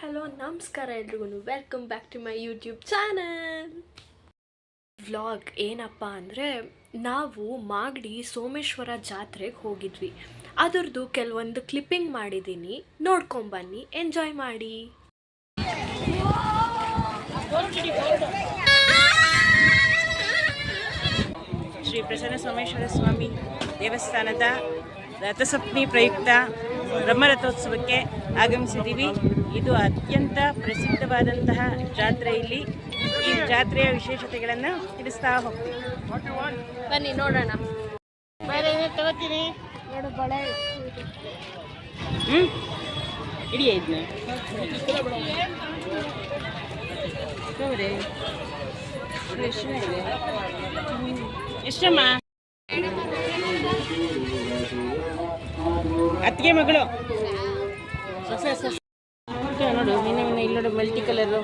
Hello, ನಮಸ್ಕಾರ ಎಲ್ರಿಗೂ welcome back to my YouTube channel vlog ಏನಪ್ಪ ಅಂದರೆ, ನಾವು ಮಾಗಡಿ ಸೋಮೇಶ್ವರ ಜಾತ್ರೆಗೆ ಹೋಗಿದ್ವಿ. ಅದರದ್ದು ಕೆಲವೊಂದು ಕ್ಲಿಪ್ಪಿಂಗ್ ಮಾಡಿದ್ದೀನಿ ನೋಡ್ಕೊಂಬನ್ನಿ ಎಂಜಾಯ್ ಮಾಡಿ. ಶ್ರೀ ಪ್ರಸನ್ನ ಸೋಮೇಶ್ವರ ಸ್ವಾಮಿ ದೇವಸ್ಥಾನದ ರಥಸಪ್ತಮಿ ಪ್ರಯುಕ್ತ ಬ್ರಹ್ಮರಥೋತ್ಸವಕ್ಕೆ ಆಗಮಿಸಿದ್ದೀವಿ. ಇದು ಅತ್ಯಂತ ಪ್ರಸಿದ್ಧವಾದಂತಹ ಜಾತ್ರೆ ಇಲ್ಲಿ. ಈ ಜಾತ್ರೆಯ ವಿಶೇಷತೆಗಳನ್ನು ತಿಳಿಸ್ತಾ ಹೋಗ್ತೀವಿ. ಬನ್ನಿ ನೋಡೋಣ. ತಗೋತೀನಿ ಹ್ಞೂ ಇಡೀ ಇದನ್ನ. ನೋಡಿ ಎಷ್ಟಮ್ಮ? ಅತ್ತಿಗೆ ಮಗಳು. ನೋಡು, ನಿನ್ನೆ ನಿನ್ನೆ ಇಲ್ಲಿ ಮಲ್ಟಿ ಕಲರು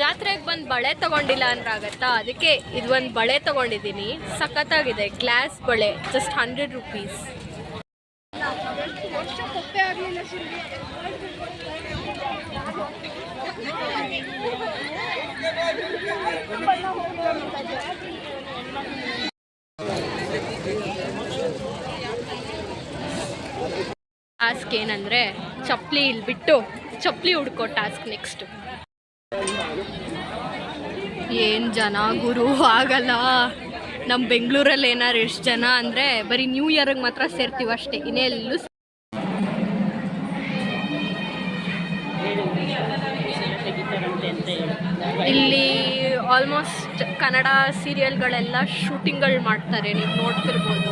ಜಾತ್ರೆಗೆ ಬಂದು ಬಳೆ ತಗೊಂಡಿಲ್ಲ ಅಂದ್ರೆ ಆಗತ್ತಾ ಅದಕ್ಕೆ ಇದು ಒಂದು ಬಳೆ ತಗೊಂಡಿದ್ದೀನಿ. ಸಖತ್ತಾಗಿದೆ ಗ್ಲಾಸ್ ಬಳೆ ಜಸ್ಟ್ ಹಂಡ್ರೆಡ್ ರುಪೀಸ್ ಟಾಸ್ಕ್ ಏನಂದರೆ ಚಪ್ಪಲಿ ಇಲ್ಲಿ ಬಿಟ್ಟು ಚಪ್ಪಲಿ ಹುಡ್ಕೋ ಟಾಸ್ಕ್ ನೆಕ್ಸ್ಟ್ ಏನು ಜನ ಗುರು, ಆಗಲ್ಲ. ನಮ್ಮ ಬೆಂಗಳೂರಲ್ಲಿ ಏನಾರು ಎಷ್ಟು ಜನ ಅಂದರೆ ಬರೀ ನ್ಯೂ ಇಯರ್ಗೆ ಮಾತ್ರ ಸೇರ್ತೀವಿ ಅಷ್ಟೇ ಇನ್ನೆಲ್ಲೂ ಇಲ್ಲಿ ಆಲ್ಮೋಸ್ಟ್ ಕನ್ನಡ ಸೀರಿಯಲ್ಗಳೆಲ್ಲ ಶೂಟಿಂಗ್ಗಳು ಮಾಡ್ತಾರೆ, ನೀವು ನೋಡ್ತಿರ್ಬೋದು.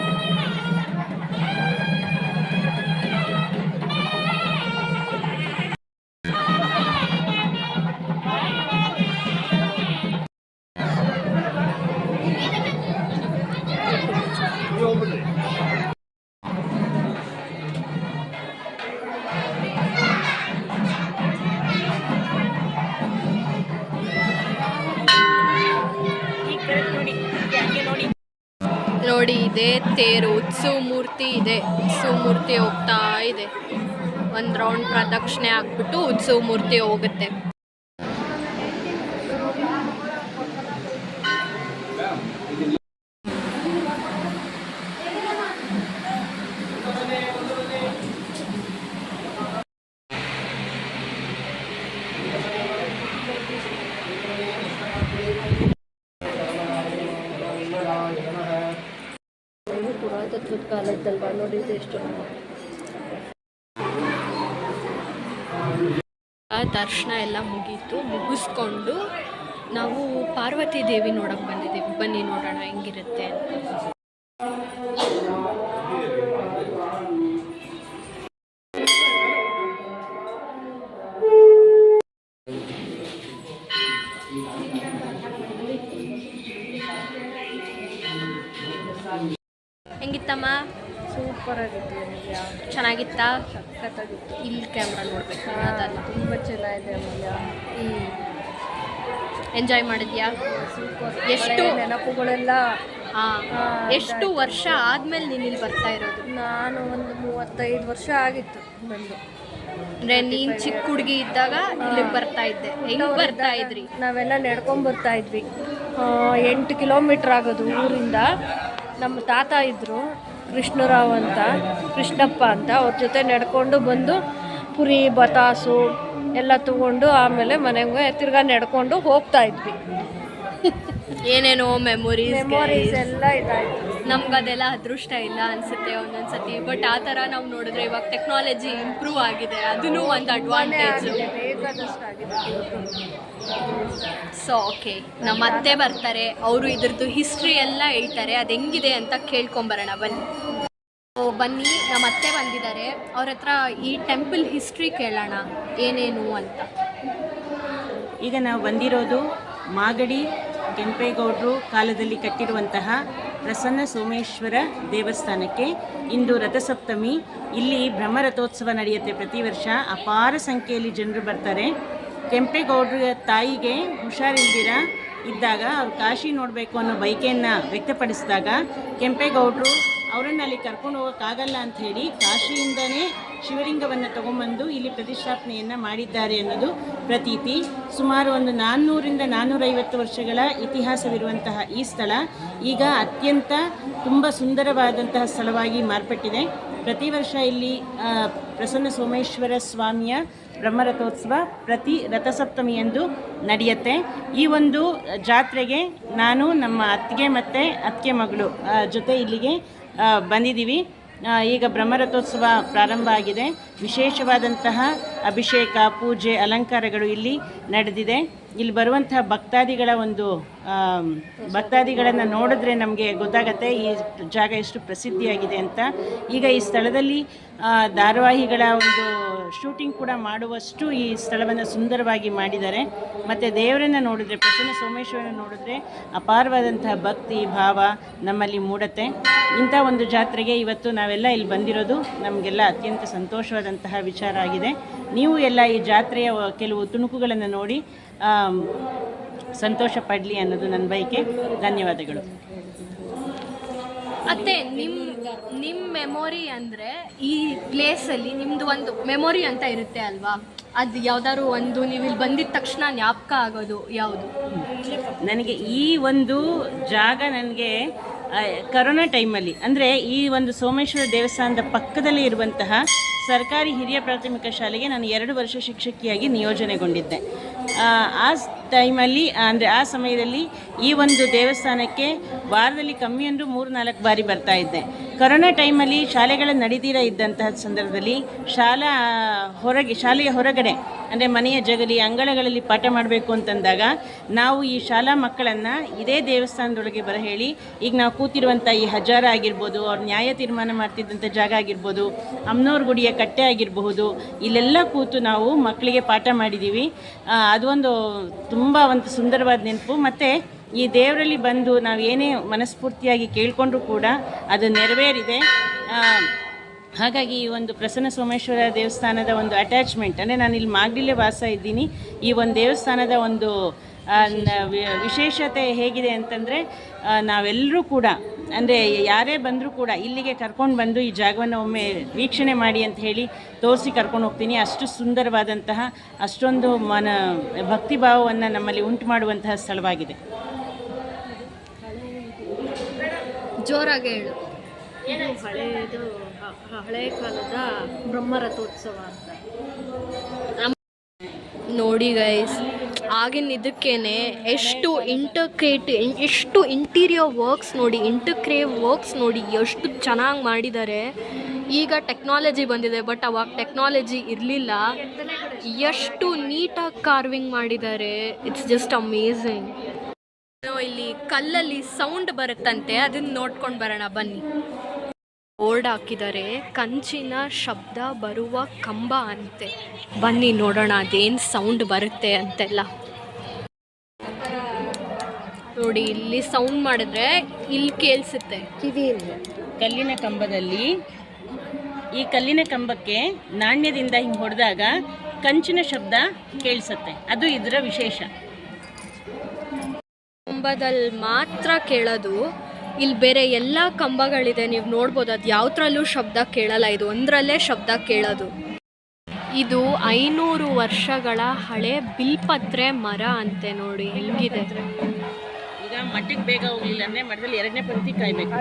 ನೋಡಿ ಇದೆ, ತೇರು ಉತ್ಸವ ಮೂರ್ತಿ ಇದೆ. ಉತ್ಸವ ಮೂರ್ತಿ ಹೋಗ್ತಾ ಇದೆ. ಒಂದು ರೌಂಡ್ ಪ್ರದಕ್ಷಿಣೆ ಹಾಕ್ಬಿಟ್ಟು ಉತ್ಸವ ಮೂರ್ತಿ ಹೋಗುತ್ತೆ. ಕಾಲದ್ದಲ್ವಾ ನೋಡಿದ್ರೆ ಎಷ್ಟು ದರ್ಶನ ಎಲ್ಲ ಮುಗೀತು. ಮುಗಿಸ್ಕೊಂಡು ನಾವು ಪಾರ್ವತಿ ದೇವಿ ನೋಡಕ್ಕೆ ಬಂದಿದ್ದೀವಿ. ಬನ್ನಿ ನೋಡೋಣ, ಹೆಂಗಿರುತ್ತೆ ಅಂತ. ಹೆಂಗಿತ್ತಮ್ಮ ಸೂಪರ್ ಆಗಿತ್ತು ಚೆನ್ನಾಗಿತ್ತಾ? ಸಖತ್ತಾಗಿತ್ತು. ಇಲ್ಲಿ ಕ್ಯಾಮ್ರಾ ನೋಡ್ಬೇಕು. ಅದಲ್ಲ. ತುಂಬ ಚೆನ್ನಾಗಿದೆ ಅಮ್ಮ ಹ್ಞೂ ಎಂಜಾಯ್ ಮಾಡಿದ್ಯಾ? ಸೂಪರ್. ಎಷ್ಟು? ನೆನಪುಗಳೆಲ್ಲ. ಹಾಂ. ಎಷ್ಟು ವರ್ಷ ಆದ್ಮೇಲೆ ನೀನು ಇಲ್ಲಿ ಬರ್ತಾ ಇರೋದು? ನಾನು ಒಂದು ಮೂವತ್ತೈದು ವರ್ಷ ಆಗಿತ್ತು ಬಂದು. ಅಂದ್ರೆ ನೀನ್ ಚಿಕ್ಕ ಹುಡುಗಿ ಇದ್ದಾಗ ಇಲ್ಲಿಗೆ ಬರ್ತಾ ಇದ್ದೆ. ಹೆಂಗ್ ಬರ್ತಾ ಇದ್ರಿ? ನಾವೆಲ್ಲ ನಡ್ಕೊಂಡ್ ಬರ್ತಾ ಇದ್ವಿ. ಎಂಟು ಕಿಲೋಮೀಟರ್ ಆಗೋದು ಊರಿಂದ. ನಮ್ಮ ತಾತ ಇದ್ದರು ಕೃಷ್ಣರಾವ್ ಅಂತ, ಕೃಷ್ಣಪ್ಪ ಅಂತ ಅವ್ರ ಜೊತೆ ನಡ್ಕೊಂಡು ಬಂದು ಪುರಿ, ಬತಾಸು ಎಲ್ಲ ತಗೊಂಡು ಆಮೇಲೆ ಮನೆಗೆ ತಿರ್ಗಾ ನಡ್ಕೊಂಡು ಹೋಗ್ತಾ ಇದ್ವಿ. ಏನೇನೋ ಮೆಮೊರೀಸ್ ಮೆಮೊರೀಸ್ ಎಲ್ಲ ಇದಾಯ್ತು. ನಮ್ಗದೆಲ್ಲ ಅದೃಷ್ಟ ಇಲ್ಲ ಅನ್ಸುತ್ತೆ ಒಂದೊಂದ್ಸತಿ. ಬಟ್ ಆ ಥರ ನಾವು ನೋಡಿದ್ರೆ ಇವಾಗ ಟೆಕ್ನಾಲಜಿ ಇಂಪ್ರೂವ್ ಆಗಿದೆ. ಅದನ್ನು ಒಂದು ಅಡ್ವಾಂಟೇಜ್ ಸೊ ಓಕೆ ನಮ್ಮ ಅತ್ತೆ ಬರ್ತಾರೆ. ಅವರು ಇದ್ರದ್ದು ಹಿಸ್ಟ್ರಿ ಎಲ್ಲ ಹೇಳ್ತಾರೆ. ಅದು ಹೆಂಗಿದೆ ಅಂತ ಕೇಳ್ಕೊಂಬರೋಣ. ಬನ್ನಿ. ಓ ಬನ್ನಿ. ನಮ್ಮ ಅತ್ತೆ ಬಂದಿದ್ದಾರೆ. ಅವ್ರ ಹತ್ರ ಈ ಟೆಂಪಲ್ ಹಿಸ್ಟ್ರಿ ಕೇಳೋಣ. ಏನೇನು ಅಂತ. ಈಗ ನಾವು ಬಂದಿರೋದು ಮಾಗಡಿ ಕೆಂಪೇಗೌಡರು ಕಾಲದಲ್ಲಿ ಕಟ್ಟಿರುವಂತಹ ಪ್ರಸನ್ನ ಸೋಮೇಶ್ವರ ದೇವಸ್ಥಾನಕ್ಕೆ ಇಂದು ರಥಸಪ್ತಮಿ. ಇಲ್ಲಿ ಬ್ರಹ್ಮರಥೋತ್ಸವ ನಡೆಯುತ್ತೆ ಪ್ರತಿ ವರ್ಷ. ಅಪಾರ ಸಂಖ್ಯೆಯಲ್ಲಿ ಜನರು ಬರ್ತಾರೆ. ಕೆಂಪೇಗೌಡರ ತಾಯಿಗೆ ಹುಷಾರಿಲ್ದಿರ ಇದ್ದಾಗ ಅವ್ರು ಕಾಶಿ ನೋಡಬೇಕು ಅನ್ನೋ ಬಯಕೆಯನ್ನು ವ್ಯಕ್ತಪಡಿಸಿದಾಗ ಕೆಂಪೇಗೌಡರು ಅವರನ್ನು ಅಲ್ಲಿ ಕರ್ಕೊಂಡು ಹೋಗೋಕ್ಕಾಗಲ್ಲ ಅಂತ ಹೇಳಿ ಕಾಶಿಯಿಂದನೇ ಶಿವಲಿಂಗವನ್ನು ತಗೊಂಬಂದು ಇಲ್ಲಿ ಪ್ರತಿಷ್ಠಾಪನೆಯನ್ನು ಮಾಡಿದ್ದಾರೆ ಅನ್ನೋದು ಪ್ರತೀತಿ. ಸುಮಾರು ಒಂದು ನಾನ್ನೂರಿಂದ ನಾನ್ನೂರೈವತ್ತು ವರ್ಷಗಳ ಇತಿಹಾಸವಿರುವಂತಹ ಈ ಸ್ಥಳ ಈಗ ಅತ್ಯಂತ ತುಂಬ ಸುಂದರವಾದಂತಹ ಸ್ಥಳವಾಗಿ ಮಾರ್ಪಟ್ಟಿದೆ. ಪ್ರತಿ ವರ್ಷ ಇಲ್ಲಿ ಪ್ರಸನ್ನ ಸೋಮೇಶ್ವರ ಸ್ವಾಮಿಯ ಬ್ರಹ್ಮರಥೋತ್ಸವ ಪ್ರತಿ ರಥಸಪ್ತಮಿಯಂದು ನಡೆಯುತ್ತೆ. ಈ ಒಂದು ಜಾತ್ರೆಗೆ ನಾನು ನಮ್ಮ ಅತ್ತಿಗೆ ಮತ್ತು ಅತ್ತಿಗೆ ಮಗಳು ಜೊತೆ ಇಲ್ಲಿಗೆ ಬಂದಿದ್ದೀವಿ. ಈಗ ಬ್ರಹ್ಮರಥೋತ್ಸವ ಪ್ರಾರಂಭ ಆಗಿದೆ. ವಿಶೇಷವಾದಂತಹ ಅಭಿಷೇಕ, ಪೂಜೆ, ಅಲಂಕಾರಗಳು ಇಲ್ಲಿ ನಡೆದಿದೆ. ಇಲ್ಲಿ ಬರುವಂತಹ ಭಕ್ತಾದಿಗಳ ಒಂದು ಭಕ್ತಾದಿಗಳನ್ನು ನೋಡಿದ್ರೆ ನಮಗೆ ಗೊತ್ತಾಗತ್ತೆ ಈ ಜಾಗ ಎಷ್ಟು ಪ್ರಸಿದ್ಧಿಯಾಗಿದೆ ಅಂತ. ಈಗ ಈ ಸ್ಥಳದಲ್ಲಿ ಧಾರಾವಾಹಿಗಳ ಒಂದು ಶೂಟಿಂಗ್ ಕೂಡ ಮಾಡುವಷ್ಟು ಈ ಸ್ಥಳವನ್ನು ಸುಂದರವಾಗಿ ಮಾಡಿದ್ದಾರೆ. ಮತ್ತು ದೇವರನ್ನು ನೋಡಿದ್ರೆ, ಪ್ರಸನ್ನ ಸೋಮೇಶ್ವರನ ನೋಡಿದ್ರೆ ಅಪಾರವಾದಂತಹ ಭಕ್ತಿ, ಭಾವ ನಮ್ಮಲ್ಲಿ ಮೂಡತ್ತೆ. ಇಂಥ ಒಂದು ಜಾತ್ರೆಗೆ ಇವತ್ತು ನಾವೆಲ್ಲ ಇಲ್ಲಿ ಬಂದಿರೋದು ನಮಗೆಲ್ಲ ಅತ್ಯಂತ ಸಂತೋಷವಾದಂತಹ ವಿಚಾರ ಆಗಿದೆ. ನೀವು ಎಲ್ಲ ಈ ಜಾತ್ರೆಯ ಕೆಲವು ತುಣುಕುಗಳನ್ನು ನೋಡಿ ಸಂತೋಷ ಪಡಲಿ ಅನ್ನೋದು ನನ್ನ ಬಯಕೆ. ಧನ್ಯವಾದಗಳು. ಅತ್ತೆ ನಿಮ್ಮ ನಿಮ್ಮ ಮೆಮೊರಿ ಅಂದರೆ ಈ ಪ್ಲೇಸಲ್ಲಿ ನಿಮ್ಮದು ಒಂದು ಮೆಮೊರಿ ಅಂತ ಇರುತ್ತೆ ಅಲ್ವಾ? ಅದು ಯಾವ್ದಾದ್ರು ಒಂದು ನೀವು ಇಲ್ಲಿ ಬಂದಿದ ತಕ್ಷಣ ಜ್ಞಾಪಕ ಆಗೋದು ಯಾವುದು? ನನಗೆ ಈ ಒಂದು ಜಾಗ ನನಗೆ ಕರೋನಾ ಟೈಮಲ್ಲಿ ಅಂದರೆ ಈ ಒಂದು ಸೋಮೇಶ್ವರ ದೇವಸ್ಥಾನದ ಪಕ್ಕದಲ್ಲೇ ಇರುವಂತಹ ಸರ್ಕಾರಿ ಹಿರಿಯ ಪ್ರಾಥಮಿಕ ಶಾಲೆಗೆ ನಾನು ಎರಡು ವರ್ಷ ಶಿಕ್ಷಕಿಯಾಗಿ ನಿಯೋಜನೆಗೊಂಡಿದ್ದೆ. ಆ, ಟೈಮಲ್ಲಿ ಅಂದರೆ ಆ ಸಮಯದಲ್ಲಿ ಈ ಒಂದು ದೇವಸ್ಥಾನಕ್ಕೆ ವಾರದಲ್ಲಿ ಕಮ್ಮಿ ಅಂದರೂ ಮೂರು ನಾಲ್ಕು ಬಾರಿ ಬರ್ತಾ ಇದ್ದೆ. ಕರೋನಾ ಟೈಮಲ್ಲಿ ಶಾಲೆಗಳ ನಡೀತೀರ ಇದ್ದಂತಹ ಸಂದರ್ಭದಲ್ಲಿ ಶಾಲಾ ಹೊರಗೆ, ಶಾಲೆಯ ಹೊರಗಡೆ, ಅಂದರೆ ಮನೆಯ ಜಗಲಿ, ಅಂಗಳಗಳಲ್ಲಿ ಪಾಠ ಮಾಡಬೇಕು ಅಂತಂದಾಗ ನಾವು ಈ ಶಾಲಾ ಮಕ್ಕಳನ್ನು ಇದೇ ದೇವಸ್ಥಾನದೊಳಗೆ ಬರ ಹೇಳಿ, ಈಗ ನಾವು ಕೂತಿರುವಂಥ ಈ ಹಜಾರ ಆಗಿರ್ಬೋದು, ಅವ್ರು ನ್ಯಾಯ ತೀರ್ಮಾನ ಮಾಡ್ತಿದ್ದಂಥ ಜಾಗ ಆಗಿರ್ಬೋದು, ಅಮ್ನೋರ್ ಗುಡಿಯ ಕಟ್ಟೆ ಆಗಿರಬಹುದು, ಇಲ್ಲೆಲ್ಲ ಕೂತು ನಾವು ಮಕ್ಕಳಿಗೆ ಪಾಠ ಮಾಡಿದ್ದೀವಿ ಅದೊಂದು ತುಂಬ ಒಂದು ಸುಂದರವಾದ ನೆನಪು. ಮತ್ತು ಈ ದೇವರಲ್ಲಿ ಬಂದು ನಾವು ಏನೇ ಮನಸ್ಫೂರ್ತಿಯಾಗಿ ಕೇಳಿಕೊಂಡ್ರೂ ಕೂಡ ಅದು ನೆರವೇರಿದೆ. ಹಾಗಾಗಿ ಈ ಒಂದು ಪ್ರಸನ್ನ ಸೋಮೇಶ್ವರ ದೇವಸ್ಥಾನದ ಒಂದು ಅಟ್ಯಾಚ್ಮೆಂಟ್ ಅಂದರೆ ನಾನು ಇಲ್ಲಿ ಮಾಗಡಿಲೇ ವಾಸ ಇದ್ದೀನಿ. ಈ ಒಂದು ದೇವಸ್ಥಾನದ ಒಂದು ವಿಶೇಷತೆ ಹೇಗಿದೆ ಅಂತಂದರೆ ನಾವೆಲ್ಲರೂ ಕೂಡ, ಅಂದರೆ ಯಾರೇ ಬಂದರೂ ಕೂಡ ಇಲ್ಲಿಗೆ ಕರ್ಕೊಂಡು ಬಂದು ಈ ಜಾಗವನ್ನು ಒಮ್ಮೆ ವೀಕ್ಷಣೆ ಮಾಡಿ ಅಂತ ಹೇಳಿ ತೋರಿಸಿ ಕರ್ಕೊಂಡು ಹೋಗ್ತೀನಿ. ಅಷ್ಟು ಸುಂದರವಾದಂತಹ, ಅಷ್ಟೊಂದು ಮನ, ಭಕ್ತಿಭಾವವನ್ನು ನಮ್ಮಲ್ಲಿ ಉಂಟು ಮಾಡುವಂತಹ ಸ್ಥಳವಾಗಿದೆ. ಜೋರಾಗಿ ಹೇಳು. ಇದು ಹಳೆಯದು ಹಳೆ ಕಾಲದ ಬ್ರಹ್ಮರಥೋತ್ಸವ ಅಂತ. ನೋಡಿ ಗೈಸ್ ಆಗಿನ ಇದಕ್ಕೇನೆ ಎಷ್ಟು ಇಂಟರ್ಕ್ರೇಟ್ ಎಷ್ಟು ಇಂಟೀರಿಯರ್ ವರ್ಕ್ಸ್ ನೋಡಿ ಇಂಟರ್ಕ್ರೇವ್ ವರ್ಕ್ಸ್ ನೋಡಿ ಎಷ್ಟು ಚೆನ್ನಾಗಿ ಮಾಡಿದ್ದಾರೆ. ಈಗ ಟೆಕ್ನಾಲಜಿ ಬಂದಿದೆ ಬಟ್ ಅವಾಗ ಟೆಕ್ನಾಲಜಿ ಇರಲಿಲ್ಲ. ಎಷ್ಟು ನೀಟಾಗಿ ಕಾರ್ವಿಂಗ್ ಮಾಡಿದ್ದಾರೆ. ಇಟ್ಸ್ ಜಸ್ಟ್ ಅಮೇಝಿಂಗ್ ಇಲ್ಲಿ ಕಲ್ಲಲ್ಲಿ ಸೌಂಡ್ ಬರುತ್ತಂತೆ, ಅದನ್ನ ನೋಡ್ಕೊಂಡು ಬರೋಣ, ಬನ್ನಿ. ಬೋರ್ಡ್ ಹಾಕಿದರೆ ಕಂಚಿನ ಶಬ್ದ ಬರುವ ಕಂಬ ಅಂತೆ. ಬನ್ನಿ ನೋಡೋಣ, ಅದೇನು ಸೌಂಡ್ ಬರುತ್ತೆ ಅಂತೆಲ್ಲ. ನೋಡಿ, ಇಲ್ಲಿ ಸೌಂಡ್ ಮಾಡಿದ್ರೆ ಇಲ್ಲಿ ಕೇಳಿಸುತ್ತೆ. ಕಲ್ಲಿನ ಕಂಬದಲ್ಲಿ, ಈ ಕಲ್ಲಿನ ಕಂಬಕ್ಕೆ ನಾಣ್ಯದಿಂದ ಹಿಂಗೆ ಹೊಡೆದಾಗ ಕಂಚಿನ ಶಬ್ದ ಕೇಳಿಸುತ್ತೆ. ಅದು ಇದರ ವಿಶೇಷ. ಕಂಬದಲ್ಲಿ ಮಾತ್ರ ಕೇಳೋದು. ಇಲ್ಲಿ ಬೇರೆ ಎಲ್ಲ ಕಂಬಗಳಿದೆ, ನೀವು ನೋಡ್ಬೋದು. ಅದು ಯಾವ್ದ್ರಲ್ಲೂ ಶಬ್ದ ಕೇಳಲ್ಲ. ಇದು ಒಂದರಲ್ಲೇ ಶಬ್ದ ಕೇಳೋದು. ಇದು ಐನೂರು ವರ್ಷಗಳ ಹಳೆ ಬಿಲ್ಪತ್ರೆ ಮರ ಅಂತೆ ನೋಡಿ, ಹೆಂಗಿದೆ? ಈಗ ಮಠಕ್ಕೆ ಬೇಗ ಹೋಗ್ಲಿಲ್ಲ ಮಠದಲ್ಲಿ ಎರಡನೇ ಪಂಕ್ತಿ ಕಾಯ್ಬೇಕು.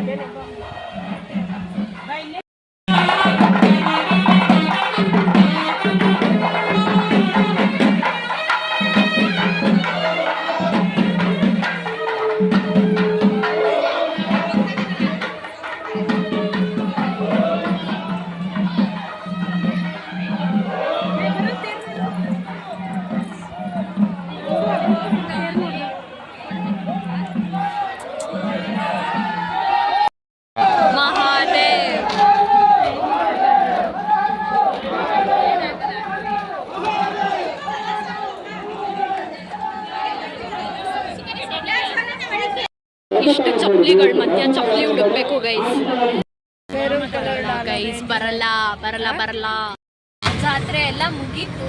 ಇಷ್ಟು ಚಪ್ಪಲಿಗಳ ಮಧ್ಯ ಚಪ್ಪಲಿ ಹುಡುಕ್ಬೇಕು ಗೈಸ್ ಗೈಸ್ ಬರಲ್ಲ ಬರಲ್ಲ ಬರಲ್ಲ. ಜಾತ್ರೆ ಎಲ್ಲ ಮುಗೀತು.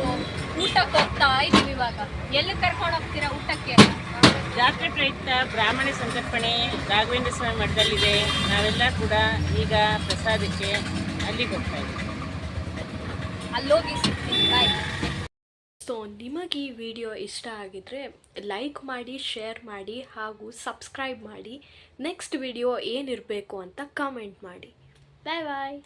ಊಟಕ್ಕೆ ಹೋಗ್ತಾ ಇದೀವಿ ಇವಾಗ. ಎಲ್ಲಿ ಕರ್ಕೊಂಡು ಹೋಗ್ತೀರಾ ಊಟಕ್ಕೆ? ಜಾತ್ರೆ ಪ್ರಯುಕ್ತ ಬ್ರಾಹ್ಮಣ ಸಂತರ್ಪಣೆ ರಾಘವೇಂದ್ರ ಸ್ವಾಮಿ ಮಠದಲ್ಲಿದೆ. ನಾವೆಲ್ಲ ಕೂಡ ಈಗ ಪ್ರಸಾದಕ್ಕೆ ಅಲ್ಲಿಗೆ ಹೋಗ್ತಾ ಇದ್ದೀವಿ ಅಲ್ಲೋಗಿ ಸಿಗ್ತೀವಿ ಬಾಯ್ ಸೊ ನಿಮಗೆ ಈ ವಿಡಿಯೋ ಇಷ್ಟ ಆಗಿದ್ರೆ ಲೈಕ್ ಮಾಡಿ, ಶೇರ್ ಮಾಡಿ ಹಾಗೂ ಸಬ್ಸ್ಕ್ರೈಬ್ ಮಾಡಿ. ನೆಕ್ಸ್ಟ್ ವಿಡಿಯೋ ಏನಿರಬೇಕು ಅಂತ ಕಾಮೆಂಟ್ ಮಾಡಿ. ಬಾಯ್ ಬಾಯ್.